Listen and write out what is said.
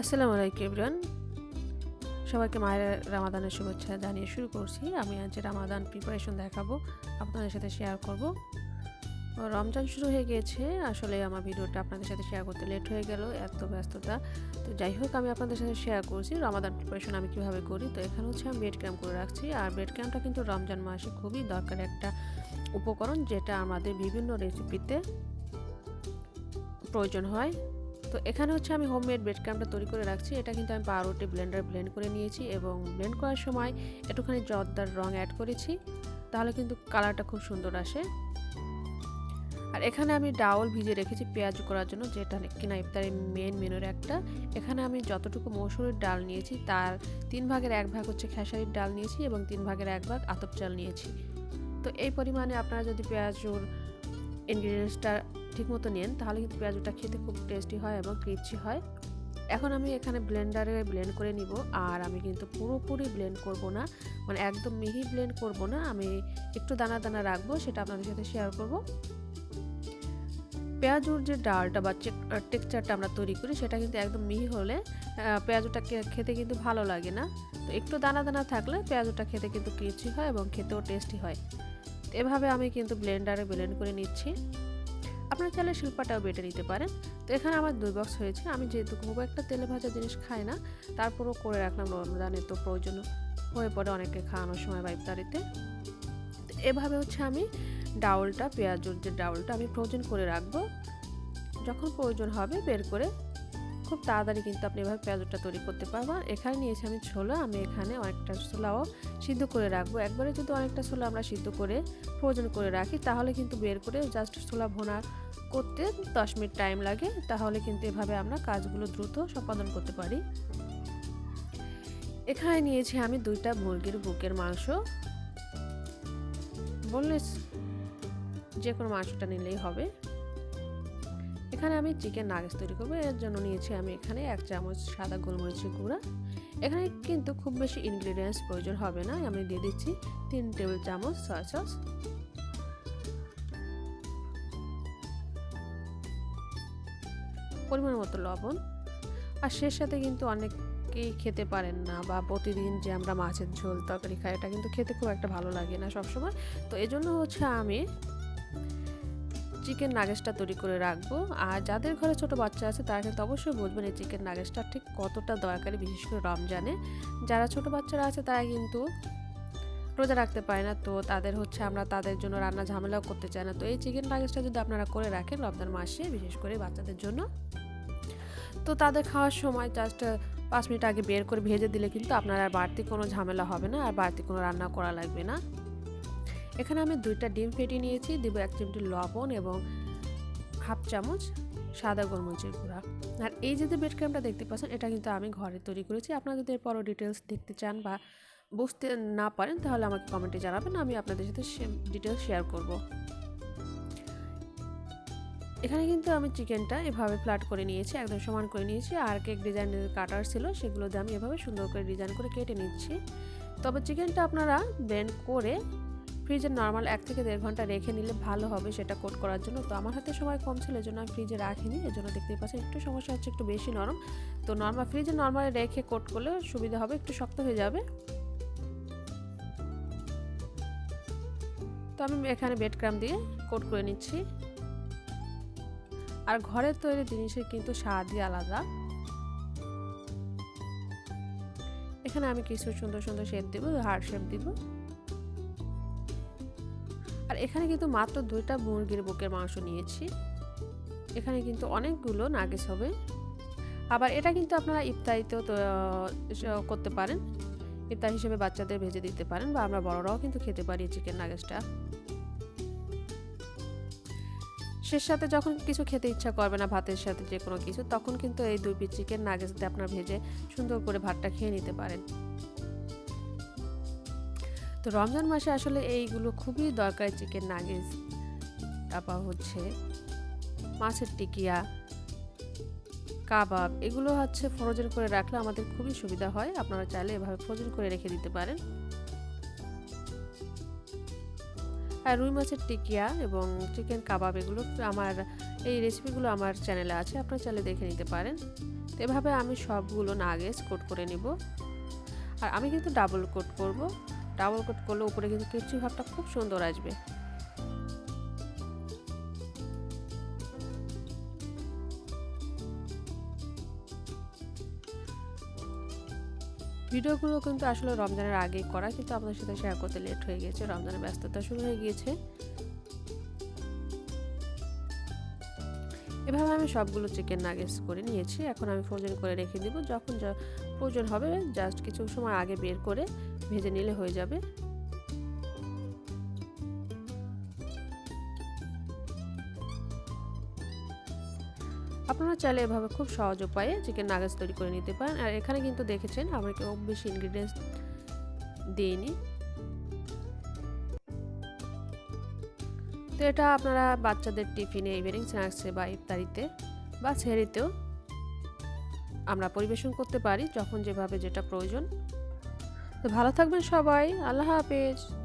আসসালামু আলাইকুম এভরিওয়ান। সবাইকে মায়ের রামাদানের শুভেচ্ছা জানিয়ে শুরু করছি। আমি আজ রামাদান প্রিপারেশন দেখাবো, আপনাদের সাথে শেয়ার করব। রমজান শুরু হয়ে গিয়েছে আসলে আমার ভিডিওটা আপনাদের সাথে শেয়ার করতে লেট হয়ে গেল, এত ব্যস্ততা। তো যাই হোক, আমি আপনাদের সাথে শেয়ার করছি রমাদান প্রিপারেশন আমি কীভাবে করি। তো এখানে হচ্ছে আমি বেড ক্যাম্প করে রাখছি। আর বেড ক্যাম্পটা কিন্তু রমজান মাসে খুবই দরকার একটা উপকরণ, যেটা আমাদের বিভিন্ন রেসিপিতে প্রয়োজন হয়। তো এখানে হচ্ছে আমি হোমমেড ব্রেড ক্রামটা তৈরি করে রাখছি। এটা কিন্তু আমি পাউরুটি ব্লেন্ডার ব্লেন্ড করে নিয়েছি এবং ব্লেন্ড করার সময় একটুখানি জর্দার রং অ্যাড করেছি, তাহলে কিন্তু কালারটা খুব সুন্দর আসে। আর এখানে আমি ডাউল ভিজে রেখেছি পেঁয়াজ করার জন্য, যেটা কিনা ইফতারের মেন মেনুর একটা। এখানে আমি যতটুকু মসুরের ডাল নিয়েছি, তার তিন ভাগের এক ভাগ হচ্ছে খেসারির ডাল নিয়েছি এবং তিন ভাগের এক ভাগ আতপ চাল নিয়েছি। তো এই পরিমাণে আপনারা যদি পেঁয়াজুর ইনগ্রিডিয়েন্টসটা ঠিকমতো নেন, তাহলে কিন্তু পেঁয়াজটা খেতে খুব টেস্টি হয় এবং ক্রিপচি হয়। এখন আমি এখানে ব্লেন্ডারে ব্লেন্ড করে নিব, আর আমি কিন্তু পুরোপুরি ব্লেন্ড করব না। মানে একদম মিহি ব্লেন্ড করব না, আমি একটু দানা দানা রাখব, সেটা আপনাদের সাথে শেয়ার করব। পেঁয়াজুর যে ডালটা বা টেক্সচারটা আমরা তৈরি করি, সেটা কিন্তু একদম মিহি হলে পেঁয়াজটা খেতে কিন্তু ভালো লাগে না। তো একটু দানা দানা থাকলে পেঁয়াজটা খেতে কিন্তু ক্রিচি হয় এবং খেতেও টেস্টি হয়। এভাবে আমি কিন্তু ব্লেন্ডারে ব্লেন্ড করে নিচ্ছি। আপনারা চাইলে শিল্পাটাও বেটে নিতে পারেন। তো এখানে আমার দুই বক্স হয়েছে। আমি যেহেতু খুব একটা তেলে ভাজা জিনিস খাই না, তারপরও করে রাখলাম রমজানে। তো প্রয়োজন হয়ে পড়ে অনেকে খাওয়ানোর সময় বা ইফতারিতে এভাবে হচ্ছে আমি ডাউলটা, পেঁয়াজুর যে ডাউলটা আমি ফ্রোজেন করে রাখব। যখন প্রয়োজন হবে বের করে খুব তাড়াতাড়ি কিন্তু আপনি এভাবে পেঁয়াজটা তৈরি করতে পারবেন। এখানে নিয়েছি আমি ছোলা, আমি এখানে অনেকটা ছোলাও সিদ্ধ করে রাখব। একবারে যদি অনেকটা ছোলা আমরা সিদ্ধ করে ফ্রোজেন করে রাখি, তাহলে কিন্তু বের করে জাস্ট ছোলা ভোনা করতে দশ মিনিট টাইম লাগে। তাহলে কিন্তু এভাবে আমরা কাজগুলো দ্রুত সম্পাদন করতে পারি। এখানে নিয়েছি আমি দুইটা মুরগির বুকের মাংস। বললে যে কোনো মাংসটা নিলেই হবে। এখানে আমি চিকেন নাগেস তৈরি করব। এর জন্য নিয়েছি আমি এখানে এক চামচ সাদা গোলমরিচের গুঁড়া। এখানে কিন্তু খুব বেশি ইনগ্রিডিয়েন্টস প্রয়োজন হবে না। আমি দিয়ে দিচ্ছি তিন টেবিল চামচ সয়া সস পরিমাণ মতো লবণ। আর শেষ সাথে কিন্তু অনেকেই খেতে পারেন না বা প্রতিদিন যে আমরা মাছের ঝোল, তরকারি খাই, এটা কিন্তু খেতে খুব একটা ভালো লাগে না সবসময়। তো এজন্য হচ্ছে আমি চিকেন নাগেসটা তৈরি করে রাখব। আর যাদের ঘরে ছোট বাচ্চা আছে, তারা কিন্তু অবশ্যই বুঝবেন এই চিকেন নাগেসটা ঠিক কতটা দরকারি, বিশেষ করে রমজানে। যারা ছোট বাচ্চারা আছে, তারা কিন্তু রোজা রাখতে পারে না। তো তাদের হচ্ছে আমরা তাদের জন্য রান্না ঝামেলাও করতে চাই না। তো এই চিকেন নাগেসটা যদি আপনারা করে রাখেন রমজান মাসে, বিশেষ করে বাচ্চাদের জন্য। তো তাদের খাওয়ার সময় জাস্ট পাঁচ মিনিট আগে বের করে ভেজে দিলে কিন্তু আপনার আর বাড়তি কোনো ঝামেলা হবে না, আর বাড়তি কোনো রান্না করা লাগবে না। এখানে আমি দুইটা ডিম ফেটে নিয়েছি। দিব এক চিমটি লবণ এবং হাফ চামচ সাদা গোলমরিচের গুঁড়া। আর এই যে বেড ক্রামটা দেখতে পাচ্ছেন, এটা কিন্তু আমি ঘরে তৈরি করেছি। আপনারা যদি এরপরও ডিটেলস দেখতে চান বা বুঝতে না পারেন, তাহলে আমাকে কমেন্টে জানাবেন। আমি আপনাদের সাথে ডিটেলস শেয়ার করব। এখানে কিন্তু আমি চিকেনটা এভাবে ফ্ল্যাট করে নিয়েছি, একদম সমান করে নিয়েছি। আর কেক ডিজাইনের কাটার ছিল, সেগুলো দিয়ে আমি এভাবে সুন্দর করে ডিজাইন করে কেটে নিচ্ছি। তবে চিকেনটা আপনারা ব্লেন্ড করে ফ্রিজে নর্মাল এক থেকে দেড় ঘণ্টা রেখে নিলে ভালো হবে সেটা কোট করার জন্য। তো আমার হাতে সময় কম ছিল এই জন্য আমি ফ্রিজে রাখিনি এই জন্য দেখতেই পাচ্ছেন একটু সমস্যা হচ্ছে একটু বেশি নরম। তো নর্মাল ফ্রিজে নর্মালে রেখে কোট করলে সুবিধা হবে, একটু শক্ত হয়ে যাবে। তো আমি এখানে বেড ক্রাম দিয়ে কোট করে নিচ্ছি। আর ঘরের তৈরি জিনিসের কিন্তু স্বাদই আলাদা। এখানে আমি কিছু সুন্দর সুন্দর শেপ দিব হার্ড শেপ দিব। এখানে কিন্তু মাত্র দুইটা মুরগির বুকের মাংস নিয়েছি। এখানে কিন্তু অনেকগুলো নাগেস হবে। আবার এটা কিন্তু আপনারা ইফতারিতেও করতে পারেন। ইফতার হিসেবে বাচ্চাদের ভেজে দিতে পারেন বা আমরা বড়রাও কিন্তু খেতে পারি চিকেন নাগেসটা। শেষ সাথে যখন কিছু খেতে ইচ্ছা করবে না ভাতের সাথে যে কোনো কিছু, তখন কিন্তু এই দুই পিস চিকেন নাগেস আপনার ভেজে সুন্দর করে ভাতটা খেয়ে নিতে পারেন। তো রমজান মাসে আসলে এইগুলো খুবই দরকারি চিকেন নাগেজ তারপর হচ্ছে মাছের টিকিয়া, কাবাব, এগুলো হচ্ছে ফ্রোজেন করে রাখলে আমাদের খুবই সুবিধা হয়। আপনারা চাইলে এভাবে ফ্রোজেন করে রেখে দিতে পারেন। আর রুই মাছের টিকিয়া এবং চিকেন কাবাব, এগুলো আমার, এই রেসিপিগুলো আমার চ্যানেলে আছে, আপনারা চাইলে দেখে নিতে পারেন। তো এভাবে আমি সবগুলো নাগেজ কোট করে নিব। আর আমি কিন্তু ডাবল কোট করব। ডাবল কোট করলে উপরে কিন্তু কিচি ভাবটা খুব সুন্দর আসবে। ভিডিওগুলো কিন্তু আসলে রমজানের আগেই করা, কিন্তু আপনার সাথে শেয়ার করতে লেট হয়ে গেছে, রমজানের ব্যস্ততা শুরু হয়ে গিয়েছে। এভাবে আমি সবগুলো চিকেন নাগেটস করে নিয়েছি, এখন আমি ফ্রোজেন করে রেখে দিব। যখন প্রয়োজন হবে জাস্ট কিছু সময় আগে বের করে ভেজে নিলে হয়ে যাবে। আপনারা চাইলে এভাবে খুব সহজ উপায়ে চিকেন নাগেটস তৈরি করে নিতে পারেন। আর এখানে কিন্তু দেখেছেন, আমরা কেউ বেশি ইনগ্রিডিয়েন্টস দিইনি। তো এটা আপনারা বাচ্চাদের টিফিনে ইভিনিং স্ন্যাক্সে বা ইফতারিতে বা সেহরিতেও আমরা পরিবেশন করতে পারি যখন যেভাবে যেটা প্রয়োজন। তো ভালো থাকবেন সবাই। আল্লাহ হাফেজ।